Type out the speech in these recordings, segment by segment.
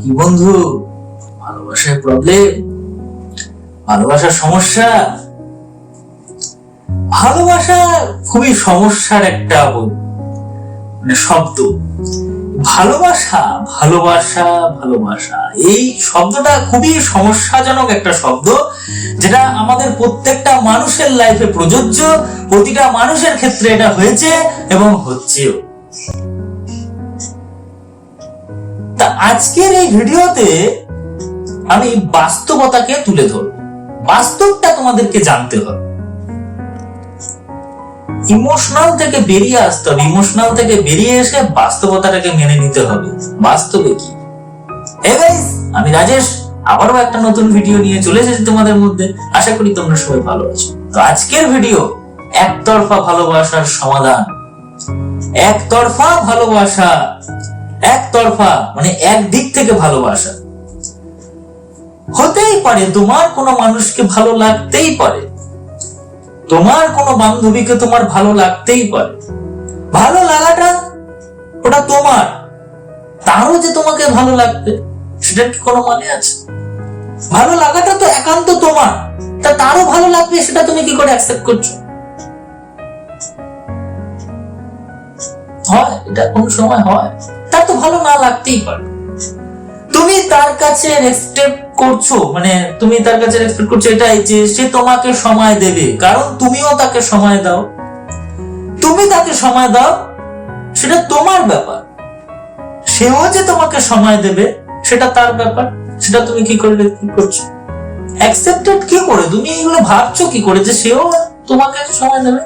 কি বন্ধু? ভালোবাসায় প্রবলেম ভালোবাসার সমস্যা? ভালোবাসা খুবই সমস্যার একটা মানে শব্দ। ভালোবাসা ভালোবাসা ভালোবাসা, এই শব্দটা খুবই সমস্যাজনক একটা শব্দ, যেটা আমাদের প্রত্যেকটা মানুষের লাইফে প্রযোজ্য, প্রতিটা মানুষের ক্ষেত্রে এটা হয়েছে এবং হচ্ছেও। তা আজকের এই ভিডিওতে আমি বাস্তবতাকে তুলে ধরব। বাস্তবটা তোমাদেরকে জানতে হবে। ইমোশনাল থেকে বেরিয়ে আসতে হবে। ইমোশনাল থেকে বেরিয়ে এসে বাস্তবতাটাকে মেনে নিতে হবে। বাস্তবে কি? আমি রাজেশ। আবারও একটা নতুন ভিডিও নিয়ে চলে এসেছি তোমাদের মধ্যে। আশা করি তোমরা সবাই ভালো আছো। তো আজকের ভিডিও, একতরফা ভালোবাসার সমাধান। একতরফা ভালোবাসা। একতরফা মানে এক দিক থেকে ভালোবাসা। হতেই পারে তোমার কোনো মানুষকে ভালো লাগতেই পারে। তোমার কোনো বান্ধবীকে তোমার ভালো লাগতেই পারে। ভালো লাগাটা ওটা তোমার। তারও যে তোমাকে ভালো লাগবে সেটার কি কোনো মানে আছে? ভালো লাগাটা তো একান্ত তোমার। তা তারও ভালো লাগবে, সেটা তুমি কি করে অ্যাকসেপ্ট করছ? এটা কোন সময় হয়? তার তো ভালো না লাগতেই পারে। তুমি তার কাছে রেসপেক্ট করছ মানে তুমি তার কাছে রেসপেক্ট করছ এটাই যে সে তোমাকে সময় দেবে, কারণ তুমিও তাকে সময় দাও। তুমি তাকে সময় দাও, সেটা তোমার ব্যাপার। সেও যে তোমাকে সময় দেবে, সেটা তার ব্যাপার। সেটা তুমি কি করে করছ? অ্যাকসেপ্টেড কি করে? তুমি এগুলো ভাবছ কি করে যে সেও তোমাকে সময় দেবে?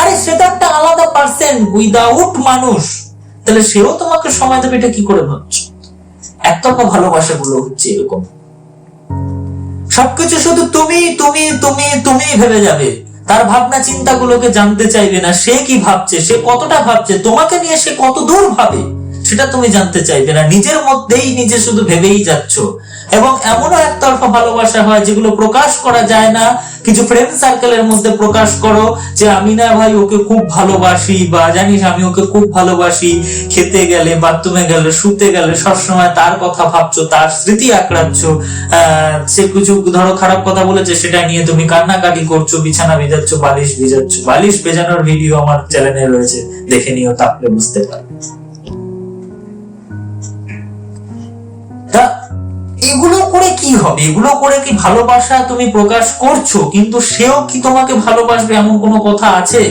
আরে সেটা একটা আলাদা পার্সেন উইদাউট মানুষ। তাহলে সেও তোমাকে সময় দেবে এটা কি করে ভাবছ? একতরফা ভালোবাসা গুলো হচ্ছে এরকম। সবকিছু শুধু তুমি তুমি তুমি তুমি ভেবে যাবে। তার ভাবনা চিন্তাগুলোকে জানতে চাইবে না, সে কি ভাবছে, সে কতটা ভাবছে, তোমাকে নিয়ে সে কত দূর ভাবে? সেটা তুমি জানতে চাইবে না। নিজের মধ্যেই নিজে শুধু ভেবেই যাচ্ছ। এবং এমনও একতরফা ভালোবাসা হয় যেগুলো প্রকাশ করা যায় না। কিছু ফ্রেন্ড সার্কেলের মধ্যে প্রকাশ করো যে, আমি না ভাই ওকে খুব ভালোবাসি বা, জানিস আমি ওকে খুব ভালোবাসি। খেতে গেলে, বাথরুমে গেলে, শুতে গেলে, সবসময় তার কথা ভাবছ, তার স্মৃতি আঁকড়াচ্ছ। সে কিছু ধরো খারাপ কথা বলেছে, সেটা নিয়ে তুমি কান্নাকাটি করছ, বিছানা ভিজাচ্ছ, বালিশ ভিজাচ্ছ। বালিশ ভেজানোর ভিডিও আমার চ্যানেলে রয়েছে। দেখে নিও, তাহলে বুঝতে পারবে। কি হবে? এগুলো করে কি ভালোবাসা তুমি প্রকাশ করছ? কিন্তু সেও কি তোমাকে ভালোবাসবে এমন কোনো কথা আছে?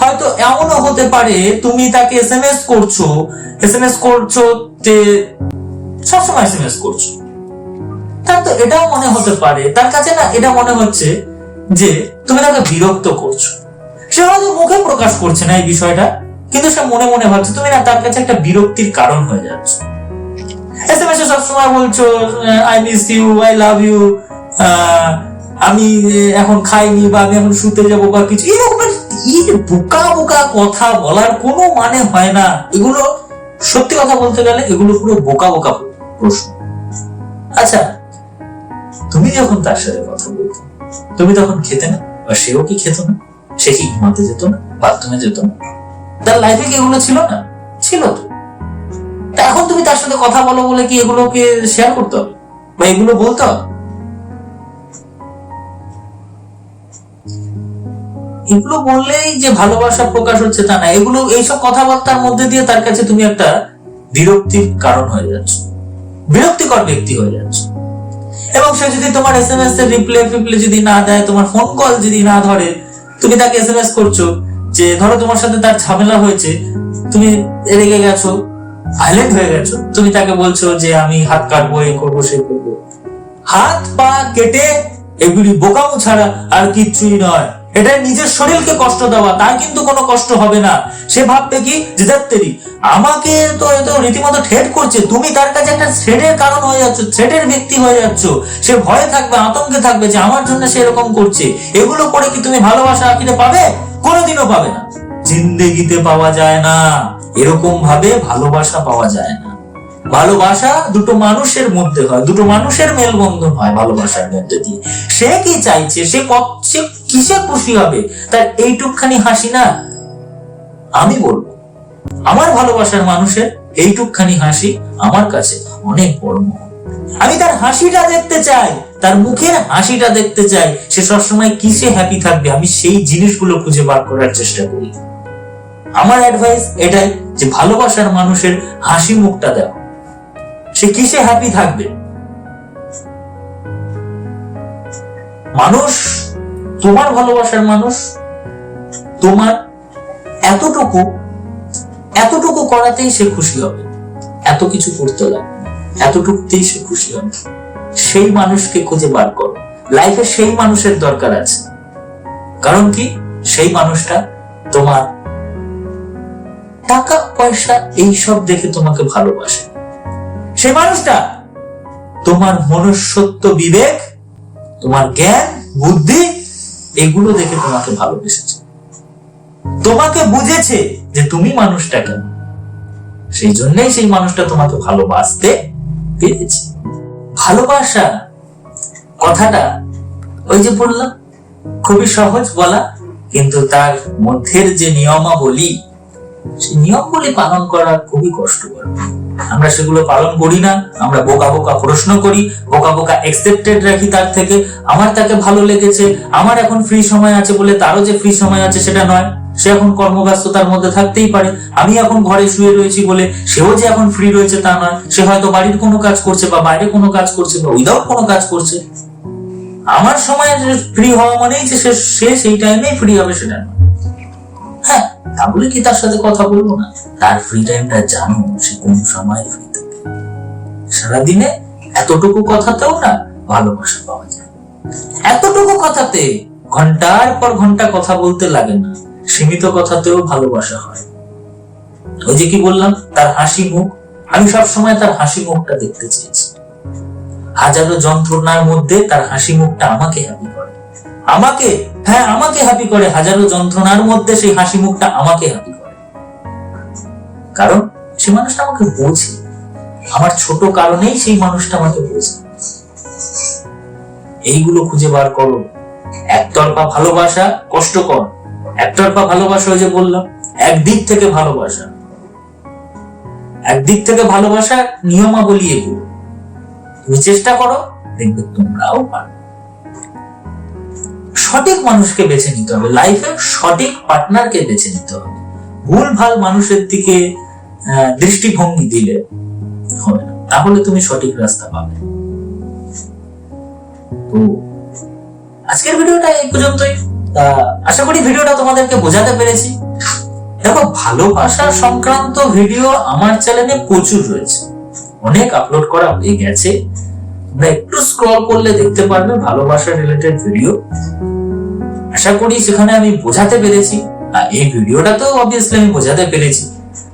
হয়তো এমনও হতে পারে, তুমি তাকে এসএমএস করছ। এসএমএস করছ যে সবসময় এসএমএস করছ। তার তো এটাও মনে হতে পারে। তার কাছে না এটা মনে হচ্ছে যে তুমি তাকে বিরক্ত করছ। সে হয়তো মুখে প্রকাশ করছে না এই বিষয়টা, কিন্তু সে মনে মনে ভাবছে, তুমি না তার কাছে একটা বিরক্তির কারণ হয়ে যাচ্ছে। এসএমএস এ সবসময় বলছো I miss you I love you আমি এখন খাইনি বা আমি এখন শুতে যাব বা কিছু। এরকমের বোকা বোকা কথা বলার কোনো মানে হয় না। এগুলো সত্যি কথা বলতে গেলে এগুলো পুরো বোকা বোকা প্রশ্ন। আচ্ছা তুমি যখন তার সাথে কথা বলতে, তুমি তখন খেতে না? বা সেও কি খেত না? সে কি ঘুমাতে যেত না? বাথরুমে যেত না? তার লাইফে কি এগুলো ছিল না? ছিল তা। এখন তুমি তার সাথে কথা বলো বলে কি এগুলোকে শেয়ার করতে বা এগুলো বলতে এগুলো বললেই যে ভালোবাসা প্রকাশ হচ্ছে তা না। এগুলো, এইসব কথাবার্তার মধ্যে দিয়ে তার কাছে তুমি একটা বিরক্তির কারণ হয়ে যাচ্ছ। বিরক্তিকর ব্যক্তি হয়ে যাচ্ছ। এবং সে যদি তোমার এস এম এস এর রিপ্লে ফিপ্লে যদি না দেয়, তোমার ফোন কল যদি না ধরে, তুমি তাকে এস এম এস করছ যে, ধরো তোমার সাথে তার ঝামেলা হয়েছে, তুমি রেগে গেছো ভাইলেন্ট হয়ে গেছো? তুমি তাকে বলছো যে আমি হাত কাটবো এই করব, সে করব। হাত পা কেটে এগুলি বোকামো ছাড়া আর কিচ্ছুই নয়। এটা নিজের শরীরকে কষ্ট দেওয়া, তার কিন্তু কোনো কষ্ট হবে না। সে ভাববে কি? যে দেবতেরি আমাকে তো এত রীতিমতো ঠেট করছে, তুমি তার কাছে একটা থ্রেডের কারণ হয়ে যাচ্ছ থ্রেডের ব্যক্তি হয়ে যাচ্ছ। সে ভয়ে থাকবে, আতঙ্কে থাকবে যে আমার জন্য সে এরকম করছে। এগুলো করে কি তুমি ভালোবাসা আখিরে পাবে? কোনোদিনও পাবে না। জিন্দেগিতে পাওয়া যায় না। এরকম ভাবে ভালোবাসা পাওয়া যায় না। ভালোবাসা দুটো মানুষের মধ্যে হয়, দুটো মানুষের মেলবন্ধন হয় ভালোবাসার মধ্যে দিয়ে। সে কি চাইছে? সে সে কিসে খুশি হবে? তার এইটুকখানি হাসি না? আমি বলব, আমার ভালোবাসার মানুষের এইটুকখানি হাসি আমার কাছে অনেক বড় আমি তার হাসিটা দেখতে চাই, তার মুখের হাসিটা দেখতে চাই। সে সবসময় কিসে হ্যাপি থাকবে? আমি সেই জিনিসগুলো খুঁজে বার করার চেষ্টা করি। আমার অ্যাডভাইস এটাই যে ভালোবাসার মানুষের হাসি মুখটা দেওয়া। সে কিসে হ্যাপি থাকবে? মানুষ, তোমার ভালোবাসার মানুষ, তোমার এতটুকু এতটুকু করাতেই সে খুশি হবে। এত কিছু করতে লাগবে। এতটুকুতেই সে খুশি হবে। সেই মানুষকে খুঁজে বার করো। লাইফে সেই মানুষের দরকার আছে। কারণ কি? সেই মানুষটা তোমার টাকা, পয়সা, এই সব দেখে তোমাকে ভালোবাসে। সেই মানুষটা তোমার মনুষ্যত্ব বিবেক, তোমার জ্ঞান, বুদ্ধি, এগুলো দেখে তোমাকে ভালোবেসেছে। তোমাকে বুঝেছে যে তুমি মানুষটা কেন? সেই জন্যই সেই মানুষটা তোমাকে ভালোবাসতে পেরেছে। ভালোবাসা কথাটা ওই যে বললাম, খুবই সহজ বলা, কিন্তু তার মধ্যের যে নিয়মাবলী সেই নিয়মগুলি পালন করা খুবই কষ্টকর। আমরা সেগুলো পালন করি না, আমরা বোকা বোকা প্রশ্ন করি, বোকা বোকা এক্সেপ্টেড রাখি তার থেকে। আমার তাকে ভালো লেগেছে, আমার এখন ফ্রি সময় আছে বলে তারও যে ফ্রি সময় আছে সেটা নয়। সে এখন কর্মব্যস্ততার মধ্যে থাকতেই পারে। আমি এখন ঘরে শুয়ে রয়েছি বলে সেও যে এখন ফ্রি রয়েছে তা নয়। সে হয়তো বাড়ির কোনো কাজ করছে বা বাইরে কোনো কাজ করছে বা উইদাউট কোনো কাজ করছে। আমার সময় ফ্রি হওয়া মানেই যে সে সে সেই টাইমেই ফ্রি হবে সেটা নয়। তা বলে কি তার সাথে কথা বলব না? তার ফ্রি টাইমটা জানো, সে কোন সময় ফ্রি থাকে। সারাদিনে এতটুকু কথাতেও না ভালোবাসা পাওয়া যায়। এতটুকু কথাতে ঘণ্টার পর ঘণ্টা কথা বলতে লাগে না। সীমিত কথাতেও ভালোবাসা হয়। ওই যে কি বললাম, তার হাসি মুখ। আমি সব সময় তার হাসি মুখটা দেখতে চেয়েছি। হাজারো যন্ত্রণার মধ্যে তার হাসি মুখটা আমাকে হ্যাপি করে। আমাকে হ্যাঁ আমাকে হ্যাপি করে। হাজারো যন্ত্রণার মধ্যে সেই হাসি মুখটা আমাকে হ্যাপি করে। কারণ সেই মানুষটা আমাকে বোঝে। আমার ছোট কারণেই সেই মানুষটা আমাকে বোঝে। এইগুলো খুঁজে বার করো। একতরফা ভালোবাসা কষ্টকর। একতরফা ভালোবাসা ওই যে বললাম, একদিক থেকে ভালোবাসা। একদিক থেকে ভালোবাসা নিয়মাবলী এগুলো। তুমি চেষ্টা করো, দেখবে তোমরাও পারো সঠিক মানুষকে বেছে নিতে হবে লাইফে সঠিক পার্টনারকে বেছে নিতে হবে। ভুল ভালো মানুষের দিকে দৃষ্টিভঙ্গি দিলে হবে না। তাহলে তুমি সঠিক রাস্তা পাবে। তো, আজকের ভিডিওটা এই পর্যন্তই। আশা করি ভিডিওটা তোমাদেরকে বোঝাতে পেরেছি। দেখো ভালোবাসা সংক্রান্ত ভিডিও আমার চ্যানেলে প্রচুর রয়েছে। অনেক আপলোড করা হয়ে গেছে। তোমরা একটু স্ক্রল করলে দেখতে পারবে ভালোবাসা রিলেটেড ভিডিও আশা করি সেখানে আমি বোঝাতে পেরেছি। আর এই ভিডিওটা তো অবভিয়াসলি আমি বোঝাতে পেরেছি।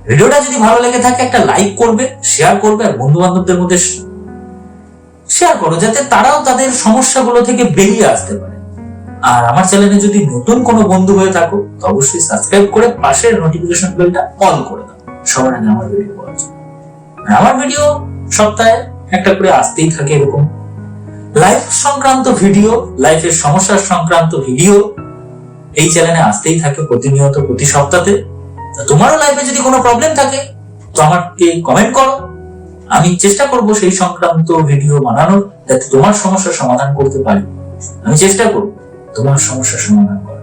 ভিডিওটা যদি ভালো লেগে থাকে, একটা লাইক করবে শেয়ার করবে, আর বন্ধু বান্ধবদের মধ্যে শেয়ার করো, যাতে তারাও তাদের সমস্যাগুলো থেকে বেরিয়ে আসতে পারে। আর আমার চ্যানেলে যদি নতুন কোনো বন্ধু হয়ে থাকো, তো অবশ্যই সাবস্ক্রাইব করে পাশের নোটিফিকেশন বেলটা অন করে দাও। সবার আগে আমার ভিডিও পাওয়ার জন্য। আমার ভিডিও সপ্তাহে একটা করে আসতেই থাকে এরকম। লাইফ সংক্রান্ত ভিডিও লাইফের সমস্যার সংক্রান্ত ভিডিও এই চ্যানেলে আসতেই থাকে প্রতিনিয়ত প্রতি সপ্তাহে তোমারও লাইফে যদি কোনো প্রবলেম থাকে, তো আমাকে কমেন্ট করো। আমি চেষ্টা করব সেই সংক্রান্ত ভিডিও বানানোর, যাতে তোমার সমস্যার সমাধান করতে পারি। আমি চেষ্টা করব তোমার সমস্যার সমাধান করার।